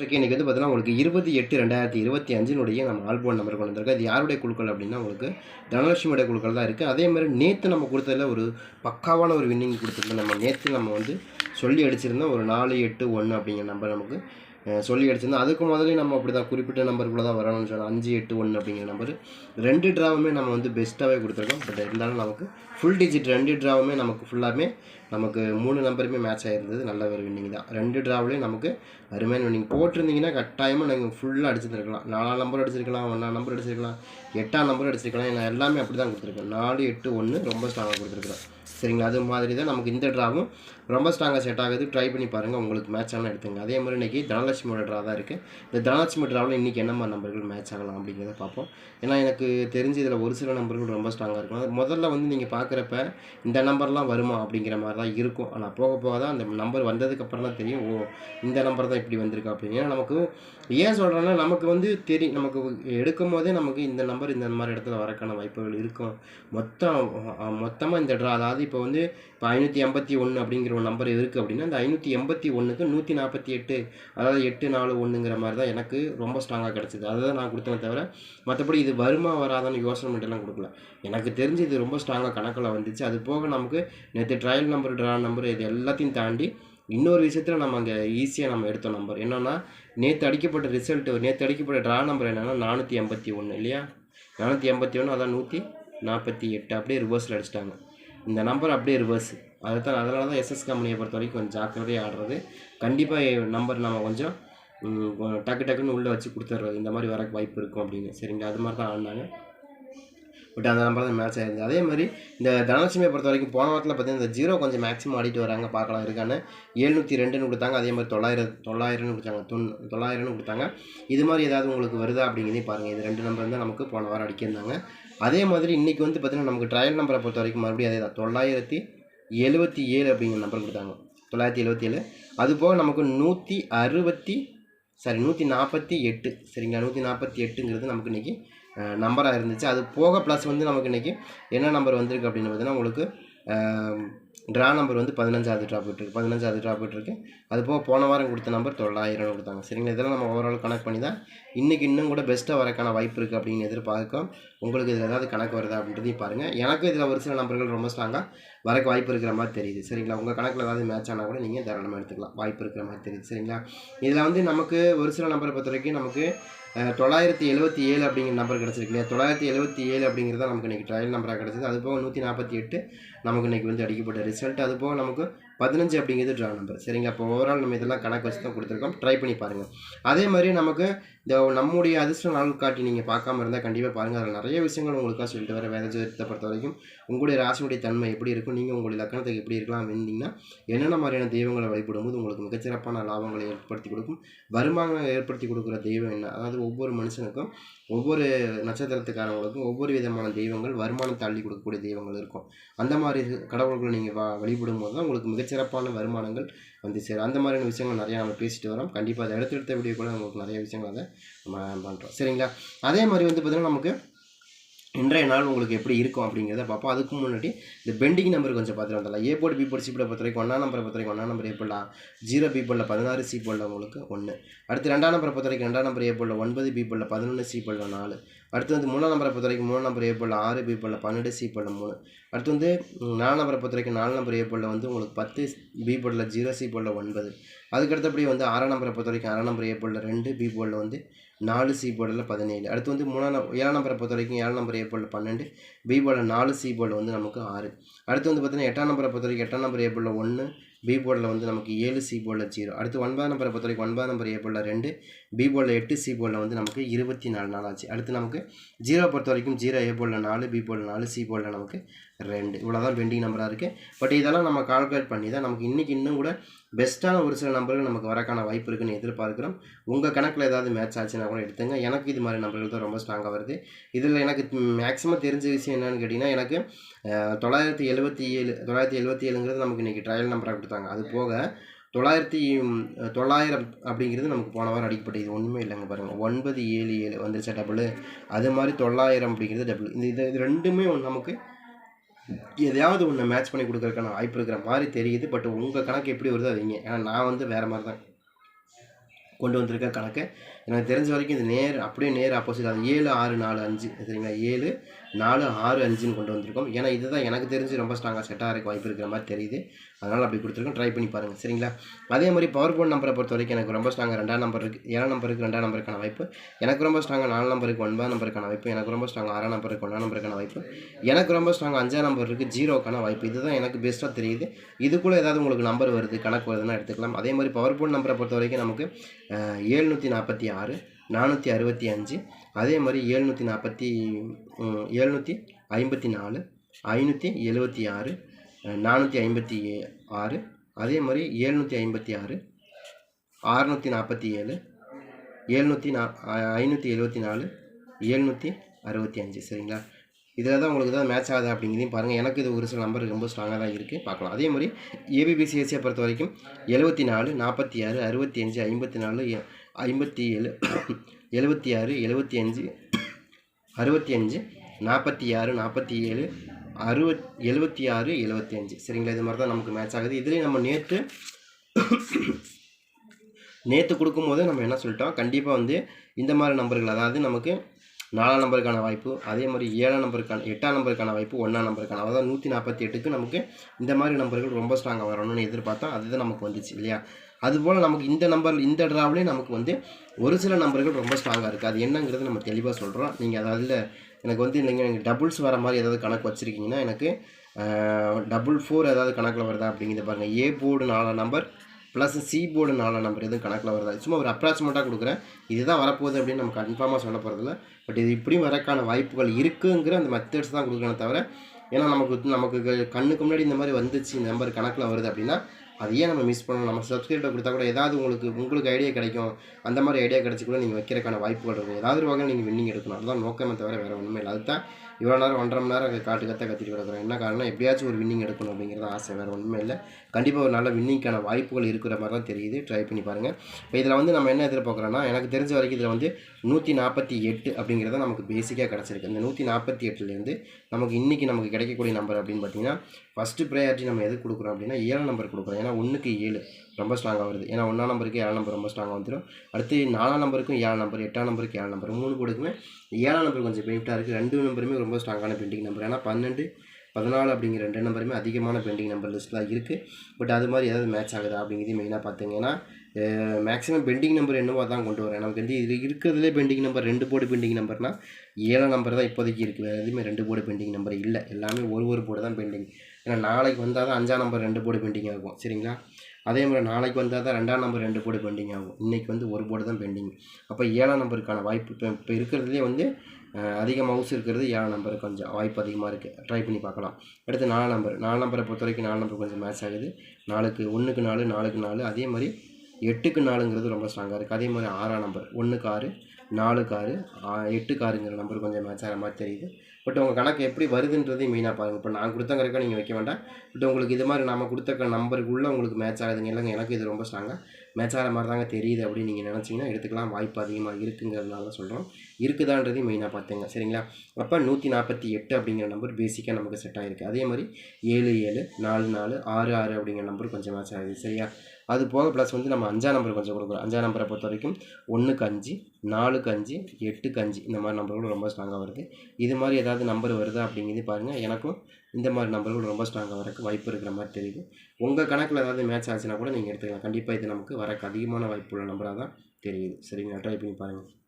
Okay இன்றைக்கி வந்து பார்த்தீங்கன்னா உங்களுக்கு இருபது எட்டு ரெண்டாயிரத்தி இருபத்தி அஞ்சினுடைய நம்ம ஆல்போன் நம்பர் கொண்டு வந்திருக்கோம் இது யாருடைய குழுக்கள் அப்படின்னா உங்களுக்கு தனலட்சுமியோட குழுக்கள் தான் இருக்குது அதே மாதிரி நேற்று நம்ம கொடுத்ததில் ஒரு பக்காவான ஒரு வின்னிங் கொடுத்துருந்தோம். நம்ம நேற்று நம்ம வந்து சொல்லி அடிச்சிருந்தோம் ஒரு நாலு எட்டு ஒன்று அப்படிங்கிற நம்பர் நமக்கு சொல்லி அடிச்சிருந்தோம் அதுக்கு முதலே நம்ம அப்படி தான் குறிப்பிட்ட நம்பருக்குள்ளே தான் வரணும்னு சொன்னோம் அஞ்சு எட்டு ஒன்று அப்படிங்கிற நம்பர். ரெண்டு ட்ராவுமே நம்ம வந்து பெஸ்ட்டாகவே கொடுத்துருக்கோம். பட் இருந்தாலும் நமக்கு ஃபுல் டிஜிட் ரெண்டு ட்ராவுமே நமக்கு ஃபுல்லாமே நமக்கு மூணு நம்பருமே மேட்ச் ஆகிருந்தது நல்ல ஒரு வின்னிங் தான். ரெண்டு ட்ராவ்லேயும் நமக்கு அருமையான வின்னிங் போட்டிருந்தீங்கன்னா கட்டாயமாக நீங்கள் ஃபுல்லாக அடிச்சிருக்கலாம் நாலாம் நம்பர் அடிச்சிருக்கலாம் ஒன்றாம் நம்பர் அடிச்சிருக்கலாம் எட்டாம் நம்பர் அடிச்சிருக்கலாம். நான் எல்லாமே அப்படி தான் கொடுத்துருக்கேன் நாலு எட்டு ஒன்று ரொம்ப ஸ்ட்ராங்காக கொடுத்துருக்குறேன் சரிங்களா? அது மாதிரி தான் நமக்கு இந்த ட்ராவும் ரொம்ப ஸ்ட்ராங்காக செட் ஆகுது. ட்ரை பண்ணி பாருங்கள் உங்களுக்கு மேட்ச் ஆனால் எடுத்துங்க. அதே மாதிரி இன்றைக்கி தனலட்சுமியோட ட்ரா தான் இருக்குது இந்த தனலட்சுமி ட்ராவில் இன்றைக்கி என்ன மாதிரி நம்பர்கள் மேட்ச் ஆகலாம் அப்படிங்கிறத பார்ப்போம். ஏன்னா எனக்கு தெரிஞ்சு இதில் ஒரு சில நம்பர்கள் ரொம்ப ஸ்ட்ராங்காக இருக்கும் அது முதல்ல வந்து நீங்கள் பார்க்குறப்ப இந்த நம்பர்லாம் வருமா அப்படிங்கிற மாதிரி தான் இருக்கும். ஆனால் போக போக தான் அந்த நம்பர் வந்ததுக்கப்புறம் தான் தெரியும். ஓ இந்த நம்பர் தான் இப்படி வந்திருக்கு அப்படின்னு. நமக்கு ஏன் சொல்கிறேன்னா நமக்கு வந்து தெரியும் நமக்கு எடுக்கும் போதே நமக்கு இந்த நம்பர் இந்த மாதிரி இடத்துல வரக்கான வாய்ப்புகள் இருக்கும். மொத்தம் மொத்தமாக இந்த ட்ரா அதாவது இப்போ வந்து இப்போ ஐநூற்றி எண்பத்தி ஒன்று அப்படிங்கிற ஒரு நம்பர் இருக்குது அப்படின்னா அந்த ஐநூற்றி எண்பத்தி ஒன்றுக்கு நூற்றி நாற்பத்தி எட்டு அதாவது எட்டு நாலு ஒன்றுங்கிற மாதிரி தான் எனக்கு ரொம்ப ஸ்ட்ராங்காக கிடச்சிது. அதை தான் நான் கொடுத்தேன் தவிர மற்றபடி இது வருமா வராதான்னு யோசனை மட்டும்லாம் கொடுக்கல. எனக்கு தெரிஞ்சு இது ரொம்ப ஸ்ட்ராங்காக கணக்கில் வந்துச்சு. அது போக நமக்கு நேற்று ட்ரையல் நம்பர் ட்ரா நம்பர் இது எல்லாத்தையும் தாண்டி இன்னொரு விஷயத்தில் நம்ம அங்கே ஈஸியாக நம்ம எடுத்த நம்பர் என்னென்னா நேற்று அடிக்கப்பட்ட ரிசல்ட்டு நேற்று அடிக்கப்பட்ட ட்ரா நம்பர் என்னென்னா நானூற்றி எண்பத்தி ஒன்று இல்லையா? நானூற்றி எண்பத்தி ஒன்று அதான் நூற்றி நாற்பத்தி எட்டு. அப்படியே ரிவர்ஸில் அடிச்சிட்டாங்க. இந்த நம்பர் அப்படியே ரிவர்ஸ் அதுதான் அதனால தான் எஸ்எஸ் கம்பெனியை பொறுத்த வரைக்கும் கொஞ்சம் ஜாக்கிரதையாக ஆடுறது. கண்டிப்பாக நம்பர் நம்ம கொஞ்சம் டக்கு டக்குன்னு உள்ளே வச்சு கொடுத்துட்றது இந்த மாதிரி வர வாய்ப்பு இருக்கும் அப்படின்னு. சரிங்க அது மாதிரி தான் ஆடினாங்க. பட் அந்த நம்பர் தான் மேட்ச் ஆயிருந்தது. அதே மாதிரி இந்த தனலட்சுமியை பொறுத்த வரைக்கும் போன வாரத்தில் பார்த்தீங்கன்னா இந்த ஜீரோ கொஞ்சம் மேக்ஸிமம் ஆடிட்டு வராங்க. பார்க்கலாம் இருக்கான்னு. எழுநூற்றி ரெண்டுன்னு கொடுத்தாங்க. அதே மாதிரி தொள்ளாயிரம் தொள்ளாயிரம்னு கொடுத்தாங்க. தொண் தொள்ளாயிரம்னு கொடுத்தாங்க. இது மாதிரி ஏதாவது உங்களுக்கு வருதா அப்படிங்கிறதே பாருங்கள் இது ரெண்டு நம்பர் தான் நமக்கு போன வாரம் அடிக்கியிருந்தாங்க அதே மாதிரி இன்றைக்கி வந்து பார்த்திங்கன்னா நமக்கு ட்ரையல் நம்பரை பொறுத்த வரைக்கும் மறுபடியும் அதே தான். தொள்ளாயிரத்தி எழுபத்தி ஏழு அப்படிங்கிற நம்பர் கொடுத்தாங்க. தொள்ளாயிரத்தி எழுபத்தி ஏழு. அது போக நமக்கு நூற்றி அறுபத்தி சாரி நூற்றி நாற்பத்தி எட்டு. சரிங்களா? நூற்றி நாற்பத்தி எட்டுங்கிறது நமக்கு இன்றைக்கி நம்பராக இருந்துச்சு. அது போக ப்ளஸ் வந்து நமக்கு இன்றைக்கி என்ன நம்பர் வந்திருக்கு அப்படின்னு பார்த்தீங்கன்னா உங்களுக்கு ட்ரா நம்பர் வந்து பதினஞ்சாவது ட்ரா போயிட்டுருக்கு பதினஞ்சாவது ட்ரா போயிட்டுருக்கு அது போக போன வாரம் கொடுத்த நம்பர் தொள்ளாயிரம் கொடுத்தாங்க. சரிங்களா? இதெல்லாம் நம்ம ஓவரால் கனெக்ட் பண்ணி தான் இன்றைக்கி இன்னும் கூட பெஸ்ட்டாக வரக்கான வாய்ப்பு இருக்குது அப்படின்னு எதிர்பார்க்கும் உங்களுக்கு இதில் ஏதாவது கணக்கு வருதா அப்படின்றதையும் பாருங்கள் எனக்கு இதில் ஒரு சில நம்பர்கள் ரொம்ப ஸ்ட்ராங்காக வரக்கு வாய்ப்பு இருக்கிற மாதிரி தெரியுது. சரிங்களா? உங்கள் கணக்கில் ஏதாவது மேட்ச் ஆனால் கூட நீங்கள் தாராளமாக எடுத்துக்கலாம். வாய்ப்பு இருக்கிற மாதிரி தெரியுது. சரிங்களா? இதில் வந்து நமக்கு ஒரு சில நம்பரை பொறுத்த வரைக்கும் நமக்கு தொள்ளாயிரத்தி எழுபத்தி ஏழு அப்படிங்கிற நம்பர் கிடச்சிருக்கு இல்லையா? தொள்ளாயிரத்தி எழுபத்தி ஏழு அப்படிங்கிறது நமக்கு இன்றைக்கி ட்ரையல் நம்பராக கிடச்சிது. அது போக நூற்றி நாற்பத்தி எட்டு நமக்கு இன்றைக்கி வந்து அடிக்கப்பட்ட ரிசல்ட் அது போக நமக்கு பதினஞ்சு அப்படிங்கிறது ட்ரா நம்பர் சரிங்களா? அப்போ ஓவரால் நம்ம இதெல்லாம் கணக்கு வச்சு தான் கொடுத்துருக்கோம். ட்ரை பண்ணி பாருங்கள் அதே மாதிரி நமக்கு இந்த நம்முடைய அதிர்ஷ்ட நாள் காட்டி நீங்கள் பார்க்காம இருந்தால் கண்டிப்பாக பாருங்கள் அதில் நிறைய விஷயங்கள் உங்களுக்காக சொல்லிட்டு வர வேத ஜோதிடத்தை பொறுத்த வரைக்கும் உங்களுடைய ராசினுடைய தன்மை எப்படி இருக்கும்? நீங்கள் உங்களுடைய லக்கணத்துக்கு எப்படி இருக்கலாம் இருந்தீங்கன்னா என்னென்ன மாதிரியான தெய்வங்களை வழிபடும்போது உங்களுக்கு மிகச்சிறப்பான லாபங்களை ஏற்படுத்தி கொடுக்கும்? வருமானம் ஏற்படுத்தி கொடுக்குற தெய்வம் என்ன? அதாவது ஒவ்வொரு மனுஷனுக்கும் ஒவ்வொரு நட்சத்திரத்துக்காரவங்களுக்கும் ஒவ்வொரு விதமான தெய்வங்கள் வருமானம் தள்ளி கொடுக்கக்கூடிய தெய்வங்கள் இருக்கும். அந்த மாதிரி கடவுள்களை நீங்கள் வா வழிபடும் போது தான் உங்களுக்கு மிகச்சிறப்பான வருமானங்கள் வந்து சேரும். அந்த மாதிரியான விஷயங்கள் நிறையா நம்ம பேசிட்டு வரோம். கண்டிப்பாக அதை எடுத்தெடுத்த வீடியோ கூட உங்களுக்கு நிறைய விஷயங்கள் அதை நம்ம பண்ணுறோம் சரிங்களா? அதே மாதிரி வந்து பார்த்திங்கன்னா நமக்கு இன்றைய நாள் உங்களுக்கு எப்படி இருக்கும் அப்படிங்கிறத பார்ப்போம். அதுக்கு முன்னாடி இந்த பெண்டிங் நம்பர் கொஞ்சம் பார்த்துட்டு வந்துடலாம். A board B board C போர்டை பொறுத்த வரைக்கும் ஒன்றா நம்பரை பொறுத்த வரைக்கும் ஒன்றா நம்பர் ஏ போடலாம். ஜீரோ பி போர்டில் பதினாறு சி போர்டில் உங்களுக்கு ஒன்று அடுத்து ரெண்டாம் நம்பரை பொறுத்த வரைக்கும் ரெண்டாம் நம்பர் ஏ போர்டில் ஒன்பது பி போர்டில் பதினொன்று சி போர்டில் நாலு. அடுத்து வந்து மூணாம் நம்பரை பொறுத்த வரைக்கும் மூணு நம்பர் ஏ ஆறு பி பன்னெண்டு சி போர்டில் மூணு. அடுத்து வந்து நாலு நம்பரை பொறுத்த வரைக்கும் நாலு நம்பர் ஏ வந்து உங்களுக்கு பத்து பி போர்டில் ஜீரோ சி போர்டில் ஒன்பது. அதுக்கடுத்தபடி வந்து ஆறாம் நம்பரை பொறுத்த வரைக்கும் ஆறாம் நம்பர் ஏ ரெண்டு பி வந்து நாலு சி போர்டில் பதினேழு. அடுத்து வந்து மூணாம் நம்பர் ஏழாம் நம்பரை பொறுத்த வரைக்கும் ஏழாம் நம்பர் ஏ போர்டில் பன்னெண்டு பி போர்டில் நாலு சி போர்டில் வந்து நமக்கு ஆறு. அடுத்து வந்து பார்த்தீங்கன்னா எட்டாம் நம்பரை பொறுத்த வரைக்கும் எட்டாம் நம்பர் ஏ போர்டில் ஒன்று பி போர்டில் வந்து நமக்கு ஏழு சி போர்டில் ஜீரோ அடுத்து ஒன்பதாம் நம்பரை பொறுத்த வரைக்கும் ஒன்பதாம் நம்பர் ஏ போர்டில் ரெண்டு பி போர்டில் எட்டு சி போர்டில் வந்து நமக்கு இருபத்தி நாலு நாள் ஆச்சு. அடுத்து நமக்கு ஜீரோ பொறுத்த வரைக்கும் ஜீரோ ஏ போர்டில் நாலு பி போர்டில் நாலு சி போர்டில் நமக்கு ரெண்டு. இவ்வளோ தான் பெண்டிங் நம்பராக இருக்குது பட் இதெல்லாம் நம்ம கால்குலேட் பண்ணி தான் நமக்கு இன்றைக்கி இன்னும் கூட பெஸ்ட்டான ஒரு சில நம்பர்கள் நமக்கு வரக்கான வாய்ப்பு இருக்குன்னு எதிர்பார்க்குறோம். உங்கள் கணக்கில் ஏதாவது மேட்ச் ஆச்சுன்னா கூட எடுத்துங்க. எனக்கு இது மாதிரி நம்பர்கள் தான் ரொம்ப ஸ்ட்ராங்காக வருது. இதில் எனக்கு மேக்ஸிமம் தெரிஞ்ச விஷயம் என்னென்னு கேட்டிங்கன்னா எனக்கு தொள்ளாயிரத்தி எழுபத்தி ஏழு தொள்ளாயிரத்தி எழுபத்தி ஏழுங்கிறது நமக்கு இன்றைக்கி ட்ரையல் நம்பராக கொடுத்தாங்க. அது போக தொள்ளாயிரத்தி தொள்ளாயிரம் அப்படிங்கிறது நமக்கு போன வாரம் அடிக்கப்பட்டது இது ஒன்றுமே இல்லைங்க பாருங்கள் ஒன்பது ஏழு ஏழு வந்துருச்சா டபுள் அது மாதிரி தொள்ளாயிரம் அப்படிங்கிறது டபுள் இந்த இது இது ரெண்டுமே நமக்கு எதையாவது ஒன்று மேட்ச் பண்ணி கொடுக்குறதுக்கான வாய்ப்பு இருக்கிற மாதிரி தெரியுது பட் உங்கள் கணக்கு எப்படி வருதோ அது வைங்க ஏன்னா நான் வந்து வேறு மாதிரி தான் கொண்டு வந்திருக்க கணக்கு. எனக்கு தெரிஞ்ச வரைக்கும் இது நேர் அப்படியே நேர் ஆப்போசிட் அது ஏழு ஆறு நாலு அஞ்சு சரிங்களா? ஏழு நாலு ஆறு அஞ்சுன்னு கொண்டு வந்திருக்கோம். ஏன்னா இதுதான் எனக்கு தெரிஞ்சு ரொம்ப ஸ்ட்ராங்காக செட்டாக இருக்க வாய்ப்பு இருக்கிற மாதிரி தெரியுது. அதனால் அப்படி கொடுத்துருக்கோம். ட்ரை பண்ணி பாருங்கள் சரிங்களா? அதே மாதிரி பவர் போன் நம்பரை பொறுத்த வரைக்கும் எனக்கு ரொம்ப ஸ்ட்ராங்காக ரெண்டாம் நம்பர் இருக்குது ஏழாம் நம்பருக்கு ரெண்டாம் நம்பருக்கான வாய்ப்பு. எனக்கு ரொம்ப ஸ்ட்ராங்காக நாலு நம்பருக்கு ஒன்பதாம் நம்பருக்கான வாய்ப்பு. எனக்கு ரொம்ப ஸ்ட்ராங்காக ஆறாம் நம்பருக்கு ஒன்றாம் நம்பருக்கான வாய்ப்பு. எனக்கு ரொம்ப ஸ்ட்ராங்காக அஞ்சாம் நம்பர் இருக்குது ஜீரோக்கான வாய்ப்பு. இதுதான் எனக்கு பெஸ்ட்டாக தெரியுது. இதுக்குள்ளே ஏதாவது உங்களுக்கு நம்பர் வருது கணக்கு வருதுன்னா எடுத்துக்கலாம். அதே மாதிரி பவர் போன் நம்பரை பொறுத்த வரைக்கும் நமக்கு ஏழ்நூற்றி நாற்பத்தி ஆறு நானூற்றி அறுபத்தி அஞ்சு அதே மாதிரி ஏழ்நூற்றி நாற்பத்தி ஏழ்நூற்றி ஐம்பத்தி நாலு ஐநூற்றி எழுபத்தி ஆறு நானூற்றி ஐம்பத்தி ஏ ஆறு அதே மாதிரி ஏழ்நூற்றி ஐம்பத்தி ஆறு ஆறுநூற்றி நாற்பத்தி ஏழு ஏழ்நூற்றி நா ஐநூற்றி எழுபத்தி நாலு ஏழ்நூற்றி அறுபத்தி அஞ்சு சரிங்களா? இதில் தான் உங்களுக்கு தான் மேட்ச் ஆகுது அப்படிங்கிறதையும் பாருங்கள் எனக்கு இது ஒரு சில நம்பர் ரொம்ப ஸ்ட்ராங்காக தான் இருக்குது பார்க்கலாம். அதே மாதிரி ஏபிபிசிஎஸ்சியை பொறுத்த வரைக்கும் எழுபத்தி நாலு நாற்பத்தி ஆறு அறுபத்தி அஞ்சு ஐம்பத்தி நாலு ஐம்பத்தி ஏழு எழுபத்தி ஆறு எழுபத்தி அஞ்சு அறுபத்தி அஞ்சு நாற்பத்தி ஆறு நாற்பத்தி ஏழு அறுபத் எழுபத்தி ஆறு எழுபத்தி அஞ்சு. சரிங்களா? இது மாதிரி தான் நமக்கு மேட்ச் ஆகுது. இதுலேயும் நம்ம நேற்று நேற்று கொடுக்கும்போது நம்ம என்ன சொல்லிட்டோம்? கண்டிப்பாக வந்து இந்த மாதிரி நம்பர்கள் அதாவது நமக்கு நாலாம் நம்பருக்கான வாய்ப்பு அதே மாதிரி ஏழாம் நம்பருக்கான எட்டாம் நம்பருக்கான வாய்ப்பு ஒன்றாம் நம்பருக்கான அதாவது நூற்றி நாற்பத்தி எட்டுக்கு நமக்கு இந்த மாதிரி நம்பர்கள் ரொம்ப ஸ்ட்ராங்காக வரணும்னு எதிர்பார்த்தோம் அதுதான் நமக்கு வந்துச்சு இல்லையா? அதுபோல் நமக்கு இந்த நம்பர் இந்த ட்ராவிலே நமக்கு வந்து ஒரு சில நம்பர்கள் ரொம்ப ஸ்ட்ராங்காக இருக்குது அது என்னங்கிறது நம்ம தெளிவாக சொல்கிறோம் நீங்கள் அதாவது எனக்கு வந்து நீங்கள் நீங்கள் டபுள்ஸ் வர மாதிரி ஏதாவது கணக்கு வச்சுருக்கீங்கன்னா எனக்கு டபுள் ஃபோர் ஏதாவது கணக்கில் வருதா அப்படிங்கிறத பாருங்கள் ஏ போர்டு நாலாம் நம்பர் ப்ளஸ் சி போர்டு நாலாம் நம்பர் எதுவும் கணக்கில் வருதா? சும்மா ஒரு அப்ராக்சிமேட்டாக கொடுக்குறேன். இதுதான் வரப்போகுது அப்படின்னு நம்ம கன்ஃபார்மாக சொல்ல போகிறதில்ல பட் இது இப்படியும் வரக்கான வாய்ப்புகள் இருக்குங்கிற அந்த மெத்தட்ஸ் தான் கொடுக்குறேன் தவிர ஏன்னா நமக்கு நமக்கு கண்ணுக்கு முன்னாடி இந்த மாதிரி வந்துச்சு இந்த நம்பர் கணக்கில் வருது அப்படின்னா அதையே ஏன் நம்ம மிஸ் பண்ணணும்? நம்ம சப்ஸ்கிரைபர் கொடுத்தா கூட ஏதாவது உங்களுக்கு உங்களுக்கு ஐடியா கிடைக்கும். அந்த மாதிரி ஐடியா கிடச்சி கூட நீங்கள் வைக்கிறக்கான வாய்ப்புகள் இருக்கும். ஏதாவது ஒரு வகையில் நீங்கள் வின்னிங் எடுக்கணும். அதுதான் நோக்கமே தவிர வேறு ஒன்றுமே இல்லை. அதுதான் இவ்வளோ நேரம் ஒன்றரை மணி நேரம் காட்டு கத்த கத்திட்டு கிடக்கிறோம் என்ன காரணம் எப்படியாச்சும் ஒரு வின்னிங் எடுக்கணும் அப்படிங்கிறது ஆசை. வேறு ஒன்றுமே இல்லை. கண்டிப்பாக ஒரு நல்ல வின்னிங்க்கான வாய்ப்புகள் இருக்கிற மாதிரி தான் தெரியுது. ட்ரை பண்ணி பாருங்கள் இப்போ இதில் வந்து நம்ம என்ன எதிர்பார்க்குறோன்னா எனக்கு தெரிஞ்ச வரைக்கும் இதில் வந்து நூற்றி நாற்பத்தி எட்டு அப்படிங்கிறது நமக்கு பேசிக்காக கிடச்சிருக்கு. இந்த நூற்றி நாற்பத்தி எட்டுலேருந்து நமக்கு இன்றைக்கி நமக்கு கிடைக்கக்கூடிய நம்பர் அப்படின்னு பார்த்தீங்கன்னா ஃபஸ்ட்டு ப்ரையாரிட்டி நம்ம எது கொடுக்குறோம் அப்படின்னா ஏழு நம்பர் கொடுக்குறோம். ஏன்னா ஒன்றுக்கு ஏழு ரொம்ப ஸ்ட்ராங்காக வருது. ஏன்னா ஒன்றாம் நம்பருக்கு ஏழாம் நம்பர் ரொம்ப ஸ்ட்ராங்காக வந்துடும் அடுத்து நாலாம் நம்பருக்கும் ஏழாம் நம்பர் எட்டாம் நம்பருக்கு ஏழாம் நம்பர் மூணு கூடக்குமே ஏழாம் நம்பர் கொஞ்சம் பெனிஃபிட்டாக இருக்குது ரெண்டு நம்பருமே ரொம்ப ஸ்ட்ராங்கான பெண்டிங் நம்பர் ஏன்னா பன்னெண்டு பதினாலு அப்படிங்கிற ரெண்டு நம்பருமே அதிகமான பெண்டிங் நம்பர் லிஸ்ட்டில் இருக்குது பட் அது மாதிரி ஏதாவது மேட்ச் ஆகுதா அப்படிங்கிறது மெயினாக பார்த்தீங்கன்னா மேக்ஸிமம் பெண்டிங் நம்பர் என்னவோ தான் கொண்டு வரேன் நமக்கு வந்து இது இருக்கிறதுலே பெண்டிங் நம்பர் ரெண்டு போர்டு பெண்டிங் நம்பர்னால் ஏழாம் நம்பர் தான் இப்போதைக்கு இருக்குது வேறு எதுவுமே ரெண்டு போர்டு பெண்டிங் நம்பர் இல்லை. எல்லாமே ஒரு ஒரு போர்டு தான் பெண்டிங் ஏன்னா நாளைக்கு வந்தால் தான் அஞ்சாம் நம்பர் ரெண்டு போர்டு பெண்டிங் ஆகும். சரிங்களா? அதே மாதிரி நாளைக்கு வந்தால் தான் ரெண்டாம் நம்பர் ரெண்டு போர்டு பெண்டிங் ஆகும். இன்றைக்கி வந்து ஒரு போர்டு தான் பெண்டிங் அப்போ ஏழாம் நம்பருக்கான வாய்ப்பு இப்போ இப்போ இருக்கிறதுலே வந்து அதிக மவுஸ் இருக்கிறது ஏழாம் நம்பர் கொஞ்சம் வாய்ப்பு அதிகமாக இருக்குது ட்ரை பண்ணி பார்க்கலாம். அடுத்து நாலாம் நம்பர் நாலு நம்பரை பொறுத்த வரைக்கும் நாலு நம்பர் கொஞ்சம் மேட்ச் ஆகுது. நாலுக்கு ஒன்றுக்கு நாலு நாலுக்கு நாலு. அதே மாதிரி எட்டுக்கு நாலுங்கிறது ரொம்ப ஸ்ட்ராங்காக இருக்குது அதே மாதிரி ஆறாம் நம்பர் ஒன்றுக்கு ஆறு நாலுக்கு ஆறு எட்டுக்கு ஆறுங்கிற நம்பர் கொஞ்சம் மேட்ச் ஆகிற மாதிரி தெரியுது. பட் உங்கள் கணக்கு எப்படி வருதுன்றதையும் மெயினாக பாருங்கள் இப்போ நான் கொடுத்த கணக்காக நீங்கள் வைக்க வேண்டாம். பட் உங்களுக்கு இது மாதிரி நம்ம கொடுத்த நம்பருக்குள்ளே உங்களுக்கு மேட்ச் ஆகுதுங்க இல்லைங்க. எனக்கு இது ரொம்ப ஸ்ட்ராங்காக மேட்ச் ஆகிற மாதிரி தாங்க தெரியுது அப்படின்னு நீங்கள் நினச்சிங்கன்னா எடுத்துக்கலாம். வாய்ப்பு அதிகமாக இருக்குங்கிறதுனால சொல்கிறோம் இருக்குதான்றதையும் மெயினாக பார்த்துங்க. சரிங்களா? அப்போ நூற்றி நாற்பத்தி எட்டு அப்படிங்கிற நம்பர் பேசிக்காக நமக்கு செட் ஆகிருக்கு அதே மாதிரி ஏழு ஏழு நாலு நாலு ஆறு ஆறு அப்படிங்கிற நம்பர் கொஞ்சம் மேட்ச் ஆகுது. சரியா? அது போக ப்ளஸ் வந்து நம்ம அஞ்சாம் நம்பர் கொஞ்சம் கொடுக்குறோம் அஞ்சாம் நம்பரை பொறுத்த வரைக்கும் ஒன்றுக்கு அஞ்சு நாலுக்கு அஞ்சு எட்டுக்கு அஞ்சு இந்த மாதிரி நம்பர்கள் ரொம்ப ஸ்ட்ராங்காக வருது. இது மாதிரி ஏதாவது நம்பர் வருதா அப்படிங்கிறது பாருங்கள் எனக்கும் இந்த மாதிரி நம்பர்கள் ரொம்ப ஸ்ட்ராங்காக வரக்கு வாய்ப்பு இருக்கிற மாதிரி தெரியுது. உங்கள் கணக்கில் ஏதாவது மேட்ச் ஆச்சுன்னா கூட நீங்கள் எடுத்துக்கலாம். கண்டிப்பாக இது நமக்கு வரக்கு அதிகமான வாய்ப்புள்ள நம்பராக தான் தெரியுது. சரிங்களா? ட்ரை பண்ணி பாருங்கள்